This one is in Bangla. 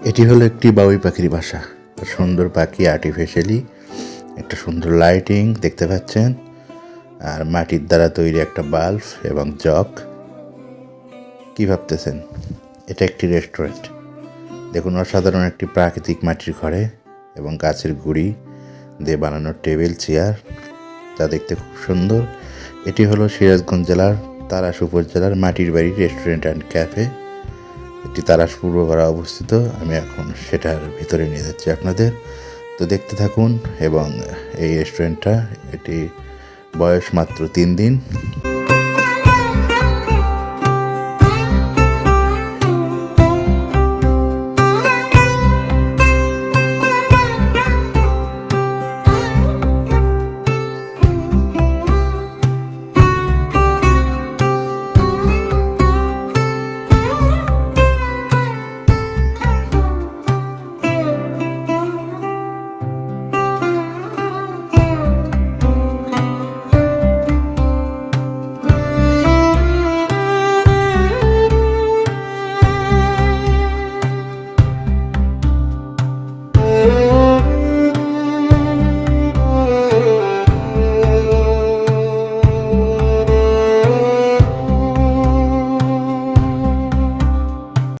এটি হলো একটি বাবুই পাখির বাসা। সুন্দর পাখি আর্টিফিশিয়ালি একটা সুন্দর লাইটিং দেখতে পাচ্ছেন? আর মাটির দ্বারা তৈরি একটা বাল্ব এবং জগ কি ভাবতেছেন? এটা একটি রেস্টুরেন্ট দেখুন, অসাধারণ একটি প্রাকৃতিক মাটির ঘরে এবং গাছের গুড়ি দিয়ে বানানো টেবিল, চেয়ার, যা দেখতে খুব সুন্দর। এটি হলো সিরাজগঞ্জ জেলার তারাস উপজেলার মাটির বাড়ি রেস্টুরেন্ট অ্যান্ড ক্যাফে এটি তারাস পূর্বপাড়া অবস্থিত। আমি এখন সেটার ভিতরে নিয়ে যাচ্ছি আপনাদের। তো দেখতে থাকুন এবং এই রেস্টুরেন্টটা এটি বয়স মাত্র তিন দিন।